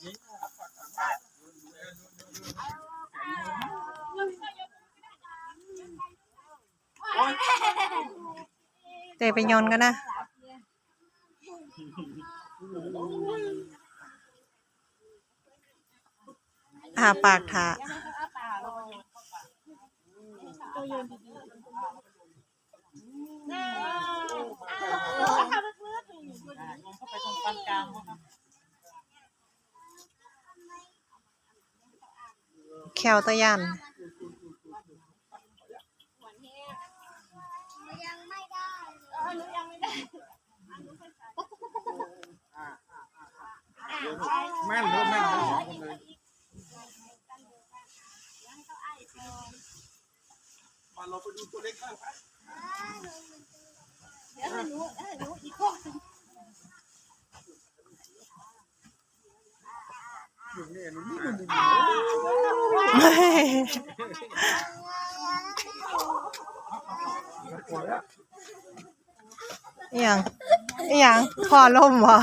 เตะไปยนกันนะอาปากถาเข้าไปตรงกลางกลาง แควตะยันแม่นเนอแม่นทั้งสองคนเลยมาเราไปดูตัวเล็กข้างไปอยู่นี่หนูนี่หนูนี่ปวดแล้ว อย่างอย่างพอล่มวะ